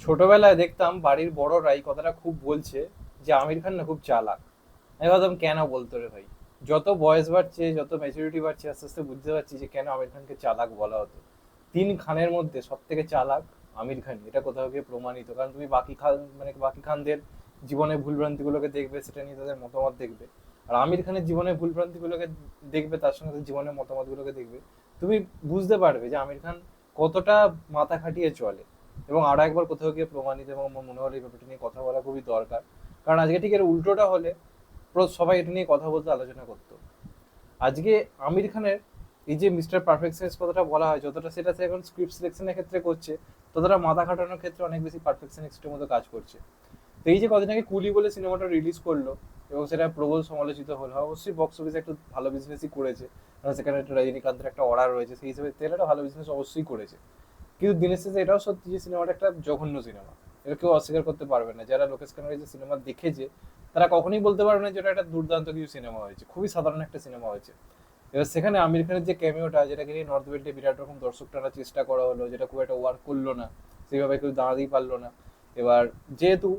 ছোটবেলায় দেখতাম বাড়ির বড়রা এই কথাটা খুব বলছে যে, আমির খান না খুব চালাক। আমি ভাবতাম, কেন বলতো রে ভাই? যত বয়স বাড়ছে, যত ম্যাচুরিটি বাড়ছে, আস্তে আস্তে বুঝতে পারছি যে, কেন আমির খানকে চালাক বলা হতো? তিন খানের মধ্যে সব থেকে চালাক আমির খান। এটা কোথাও গিয়ে প্রমাণিত। কারণ তুমি বাকি খান মানে বাকি খানদের জীবনে ভুলভ্রান্তিগুলোকে দেখবে, সেটা নিয়ে তাদের মতামত দেখবে। আর আমির খানের জীবনে ভুলভ্রান্তিগুলোকে দেখবে, তার সঙ্গে তার জীবনের মতামতগুলোকে দেখবে। তুমি বুঝতে পারবে যে, আমির খান কতটা মাথা খাটিয়ে চলে। এবং আরও একবার কোথাও গিয়ে প্রমাণিত এবং আমার মনে হলো এই ব্যাপারটা নিয়ে কথা বলা খুবই দরকার। কারণ আজকে ঠিক এর উল্টোটা হলে সবাই এটা নিয়ে কথা বলতে আলোচনা করতো। আজকে আমির খানের এই যে মিস্টার পারফেকশনিস্ট কথাটা বলা হয়, যতটা সেটা সে এখন স্ক্রিপ্ট সিলেকশনের ক্ষেত্রে করছে, ততটা মাথা খাটানোর ক্ষেত্রে অনেক বেশি পারফেকশনিস্টের মতো কাজ করছে। তো এই যে কদিন আগে কুলি বলে সিনেমাটা রিলিজ করল এবং সেটা প্রবল সমালোচিত হলো, অবশ্যই বক্স অফিসে একটু ভালো বিজনেসই করেছে। কারণ সেখানে একটা রজনীকান্তের একটা অর্ডার রয়েছে, সেই হিসেবে তেল একটা ভালো বিজনেস অবশ্যই করেছে। কিন্তু দিনের শেষে এটাও সত্যি যে সিনেমাটা একটা জঘন্য সিনেমা। এটা কেউ অস্বীকার করতে পারবে না। যারা লোকেশ কানারের যে সিনেমা দেখেছে, তারা কখনোই বলতে পারবে না যে এটা একটা দুর্দান্ত কিছু সিনেমা হয়েছে। খুবই সাধারণ একটা সিনেমা হয়েছে। এবার সেখানে আমির খানের যে ক্যামিওটা যেটাকে নিয়ে নর্থ বেল্টে বিরাট রকম দর্শক টানার চেষ্টা করা হলো, যেটা খুব একটা ওয়ার্ক করল না সেইভাবে কেউ দাঁড়াতেই পারল না। এবার যেহেতু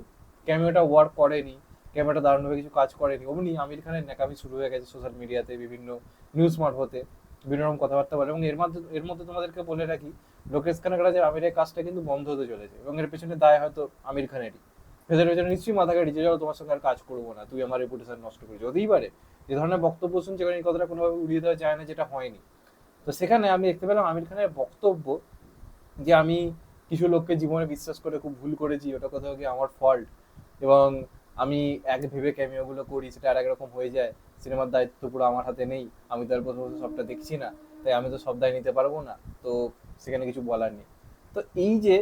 ক্যামিওটা ওয়ার্ক করেনি ক্যামেরাটা দারুণভাবে কিছু কাজ করেনি, অমনি আমির খানের ন্যাকামি শুরু হয়ে গেছে সোশ্যাল মিডিয়াতে বিভিন্ন নিউজ মারফতে। বিভিন্ন রকম কথাবার্তা বলে। এবং এর মধ্যে এর মধ্যে তোমাদেরকে বলে রাখি, লোকেশ কানাগড়াজের আমিরের কাজটা কিন্তু বন্ধ হতে চলেছে এবং এর পেছনে দায় হয়তো আমির খানেরই। ভেতরে ভেতরে নিশ্চয়ই মাথা কাটি যে তোমার সঙ্গে আর কাজ করব না, তুই আমার রেপুটেশন নষ্ট করিস। হতেই পারে, যে ধরনের বক্তব্য শুনছে কারণ এই কথাটা কোনোভাবে উড়িয়ে দেওয়া যায় না, যেটা হয়নি। তো সেখানে আমি দেখতে পেলাম আমির খানের বক্তব্য যে, আমি কিছু লোককে জীবনে বিশ্বাস করে খুব ভুল করেছি, ওটা কোথাও গিয়ে আমার ফল্ট এবং আমি এক ভেবে ক্যামিওগুলো করি, সেটা আর একরকম হয়ে যায়। সিনেমার দায়িত্ব পুরো আমার হাতে নেই, আমি তার প্রথম সবটা দেখছি না, তাই আমি তো সব দায় নিতে পারব না, তো সেখানে কিছু বলার নেই। তো এই যে,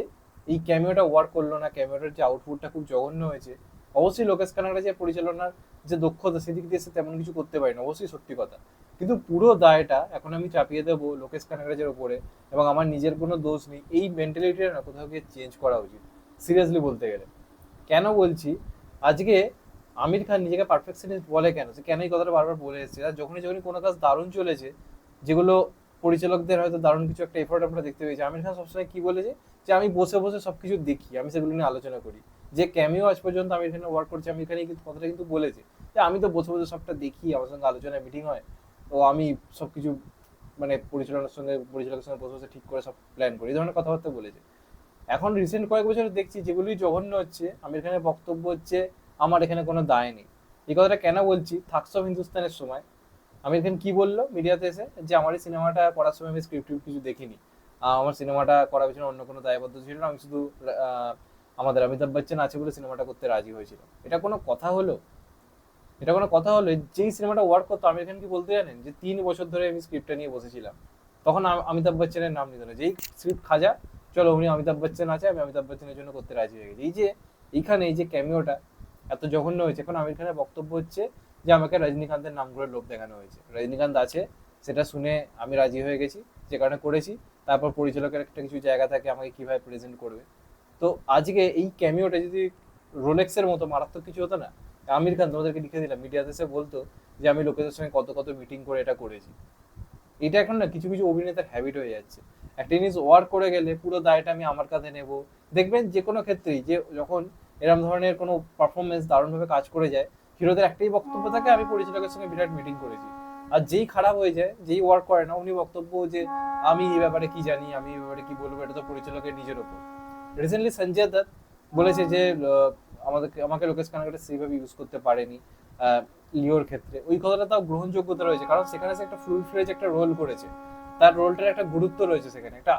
এই ক্যামিওটা ওয়ার্ক করল না ক্যামিওটার যে আউটপুটটা খুব জঘন্য হয়েছে, অবশ্যই লোকেশ কানাডা যে পরিচালনার যে দক্ষতা, সেদিক দিয়ে সে তেমন কিছু করতে পারি না অবশ্যই সত্যি কথা। কিন্তু পুরো দায়টা এখন আমি চাপিয়ে দেবো লোকেশ কানাগরাজের ওপরে, এবং আমার নিজের কোনো দোষ নেই। এই মেন্টালিটিটা না কোথাও গিয়ে চেঞ্জ করা উচিত। সিরিয়াসলি বলতে গেলে। কেন বলছি? আজকে আমির খান নিজেকে পারফেকশনিস্ট বলে কেন? সে কেন এই কথাটা বারবার বলে এসেছে? আর যখনই যখনই কোনো কাজ দারুণ চলেছে, যেগুলো পরিচালকদের হয়তো দারুণ কিছু একটা এফোর্ট আমরা দেখতে পেয়েছি, আমির খান সবসময় কি বলেছে যে আমি বসে বসে সবকিছু দেখি, আমি সেগুলো নিয়ে আলোচনা করি। যে ক্যামিও আজ পর্যন্ত আমির খানে ওয়ার্ক করছে, আমির খানে কিন্তু কথাটা কিন্তু বলেছে। যে আমি তো বসে বসে সবটা দেখি, আমার সঙ্গে আলোচনায় মিটিং হয়, তো আমি সবকিছু মানে পরিচালনার সঙ্গে, পরিচালকের সঙ্গে বসে বসে ঠিক করে সব প্ল্যান করি। এই ধরনের কথাবার্তা বলেছে। এখন রিসেন্ট কয়েক বছর দেখছি যেগুলি জঘন্য হচ্ছে, আমির এখানে বক্তব্য হচ্ছে, আমার এখানে কোনো দায় নেই। এই কথাটা কেন বলছি? থাকস অফ হিন্দুস্তানের সময়। আমির খান কি বলল মিডিয়াতে এসে? যে আমার এই সিনেমাটা করার সময় আমি স্ক্রিপ্ট কিছু দেখিনি। আমার সিনেমাটা করার পিছনে অন্য কোনো দায়বদ্ধ ছিল না। আমি শুধু আমাদের অমিতাভ বচ্চন আছে বলে সিনেমাটা করতে রাজি হয়েছিল এটা কোনো কথা হলো? এটা কোনো কথা হলো? যেই সিনেমাটা ওয়ার্ক করতো, আমির খান কি বলতে জানেন? যে তিন বছর ধরে আমি স্ক্রিপ্টটা নিয়ে বসেছিলাম। তখন অমিতাভ বচ্চনের নাম নিত না। যেই স্ক্রিপ্ট খাজা চলো, উনি অমিতাভ বচ্চন আছে, আমি অমিতাভ বচ্চনের জন্য করতে রাজি হয়ে গেছি। এই যে, এইখানে এই যে ক্যামিওটা এত জঘন্য হয়েছে। এখন আমির খানের বক্তব্য হচ্ছে যে, আমাকে রজনীকান্তের নাম করে লোভ দেখানো হয়েছে। রজনীকান্ত আছে, সেটা শুনে আমি রাজি হয়ে গেছি, যে কারণে করেছি। তারপর পরিচালকের একটা কিছু জায়গা থাকে, আমাকে কীভাবে প্রেজেন্ট করবে। তো আজকে এই ক্যামিওটা যদি রোলেক্সের মতো মারাত্মক কিছু হতো না, আমির খান তোমাদেরকে লিখে দিলাম, মিডিয়াতে এসে বলতো যে, আমি লোকেদের সঙ্গে কত কত মিটিং করে এটা করেছি। এটা এখন না কিছু কিছু অভিনেতার হ্যাবিট হয়ে যাচ্ছে। একটা জিনিস ওয়ার্ক করে গেলে পুরো দায়টা আমি আমার কাঁধে নেব। দেখবেন যে কোনো ক্ষেত্রেই যে যখন এরকম ধরনের কোনো পারফরমেন্স দারুণভাবে কাজ করে যায়, হিরোদের একটাই বক্তব্য থাকে, আমি পরিচালকের সঙ্গে বিরাট মিটিং করেছি। আর যেই খারাপ হয়ে যায়, যেই ওয়ার্ক করে না, উনি বক্তব্য যে, আমি এই ব্যাপারে কি জানি, আমি এই ব্যাপারে কি বলব, এটা তো পরিচালকের নিজের ওপর। রিসেন্টলি সঞ্জয় দত্ত বলেছে যে আমাদেরকে, আমাকে লোকেশ কানাকাটা সেইভাবে ইউজ করতে পারেনি লিওর ক্ষেত্রে। ওই কথাটা তাও গ্রহণযোগ্যতা রয়েছে, কারণ সেখানে সে একটা ফুল ফ্লেজ একটা রোল করেছে। তার রোলটার একটা গুরুত্ব রয়েছে সেখানে, একটা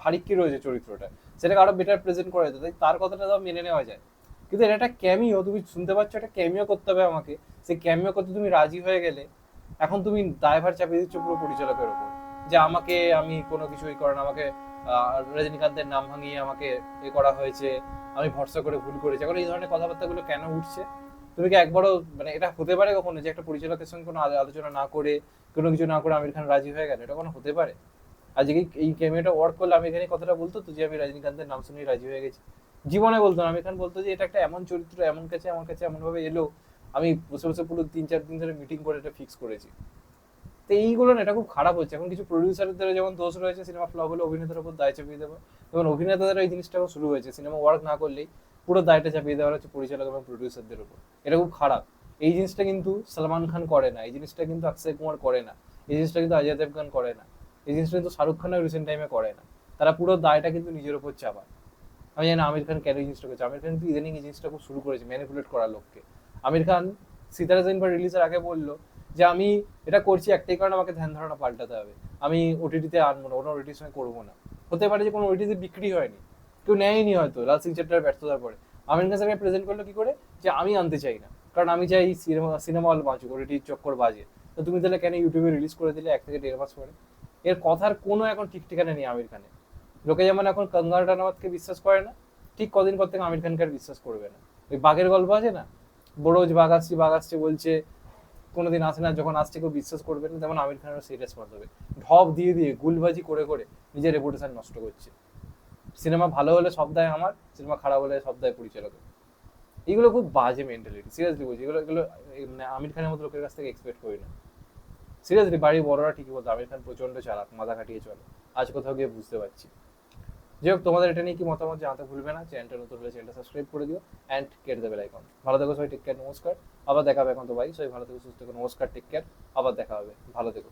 ভারিক্কি রয়েছে চরিত্রটা, সেটাকে আরও বেটার প্রেজেন্ট করা যেত তার কথাটা তাও মেনে নেওয়া যায়। কিন্তু এটা একটা ক্যামিও তুমি শুনতে পাচ্ছ একটা ক্যামিও করতে হবে আমাকে। সেই ক্যামিও করতে তুমি রাজি হয়ে গেলে, এখন তুমি ড্রাইভার চাপিয়ে দিচ্ছ পুরো পরিচালকের ওপর। যে আমাকে আমি কোনো কিছুই করেন আমাকে রজনীকান্তের নাম ভাঙিয়ে আমাকে এ করা হয়েছে, আমি ভরসা করে ভুল করেছি। এখন এই ধরনের কথাবার্তাগুলো কেন উঠছে? তুমি কি একবারও মানে এটা হতে পারে কখনো যে একটা পরিচালকের সঙ্গে কোনো আলোচনা না করে, কোনো কিছু না করে আমির খান রাজি হয়ে গেল? এটা কোনো হতে পারে? আজকে এই ক্যামেরাটা ওয়ার্ক করলে আমি এখানে কথাটা বলতো, তো যে আমি রজনীকান্তের নাম শুনেই রাজি হয়ে গেছি। জীবনে বলতো না, আমির খান বলতো যে এটা একটা এমন চরিত্র, এমন কাছে আমার কাছে, এমনভাবে এলো, আমি বসে বসে পুরো তিন চার দিন ধরে মিটিং করে এটা ফিক্স করেছি। তো এইগুলো না, এটা খুব খারাপ হচ্ছে। এখন কিছু প্রডিউসারদের যেমন দোষ রয়েছে সিনেমা ফ্লপ হলে অভিনেতার উপর দায় চাপিয়ে দেওয়া যেমন অভিনেতাদের এই জিনিসটাও শুরু হয়েছে। সিনেমা ওয়ার্ক না করলেই পুরো দায়টা চাপিয়ে দেওয়া হচ্ছে পরিচালক এবং প্রডিউসারদের উপর। এটা খুব খারাপ। এই জিনিসটা কিন্তু সালমান খান করে না। এই জিনিসটা কিন্তু অক্ষয় কুমার করে না। এই জিনিসটা কিন্তু অজয় দেবগান করে না। এই জিনিসটা কিন্তু শাহরুখ খানও রিসেন্ট টাইমে করে না। তারা পুরো দায়টা কিন্তু নিজের উপর চাপায়। আমি জানি আমির খান কেন এই জিনিসটা করছে। আমির খান কিন্তু ইদানিং এই জিনিসটা খুব শুরু করেছে ম্যানিপুলেট করার লোককে। আমির খান সিতারা পর রিলিজের আগে বলল যে আমি এটা করছি একটাই কারণে আমাকে ধ্যান ধারণা পাল্টাতে হবে। আমি ওটিটিতে আনব না, কোনো ওটিটির সঙ্গে করব না। হতে পারে যে কোনো ওটিটিতে বিক্রি হয়নি, কেউ নেয়নি হয়তো, লাল সিং চ্যাপ্টার ব্যর্থতার পরে। আমির স্যারকে প্রেজেন্ট করল কি করে? যে আমি আনতে চাই না, কারণ আমি চাই সিনেমা সিনেমা হল বাঁচুক ওটিটির চক্কর বাজে। তো তুমি তাহলে কেন ইউটিউবে রিলিজ করে দিলে এক থেকে দেড় মাস পরে? এর কথার কোনো এখন ঠিক ঠিকানা নেই আমির খানের। লোকে যেমন এখন কঙ্গনা রানাওয়াতকে বিশ্বাস করে না, ঠিক কদিন পর থেকে আমির খানকে আর বিশ্বাস করবে না। ওই বাঘের গল্প আছে না? বড়োজ বাঘ আসছে বাঘ আসছে বলছে কোনোদিন আসে না, যখন আসছে কেউ বিশ্বাস করবে না তেমন আমির খানের সেই রেসপন্স হবে। ঢপ দিয়ে দিয়ে, গুলবাজি করে করে নিজের রেপুটেশন নষ্ট করছে। সিনেমা ভালো হলে দায় আমার, সিনেমা খারাপ হলে সব দায় পরিচালকের। এগুলো খুব বাজে মেন্টালিটি সিরিয়াসলি বলছি। এগুলো এগুলো মানে আমির খানের মতো লোকের কাছ থেকে এক্সপেক্ট করি না। সিরিয়াসলি বাড়ির বড়রা ঠিকই বলতো, আমির খান প্রচণ্ড চালাক, মাথা খাটিয়ে চলে। আজ কোথাও গিয়ে বুঝতে পারছি যাই হোক, তোমাদের এটা নিয়ে কি মতামত জানাতে ভুলবে না। চ্যানেলটা নতুন হলে চ্যানেলটা সাবস্ক্রাইব করে দিও অ্যান্ড কেটে দেবে আইকন ভালো থেকো, সবাই টেক কেয়ার নমস্কার। আবার দেখা হবে এখন তো ভাই। সবাই ভালো থেকো, সুস্থ থেকো, নমস্কার টেক কেয়ার আবার দেখা হবে। ভালো থেকো।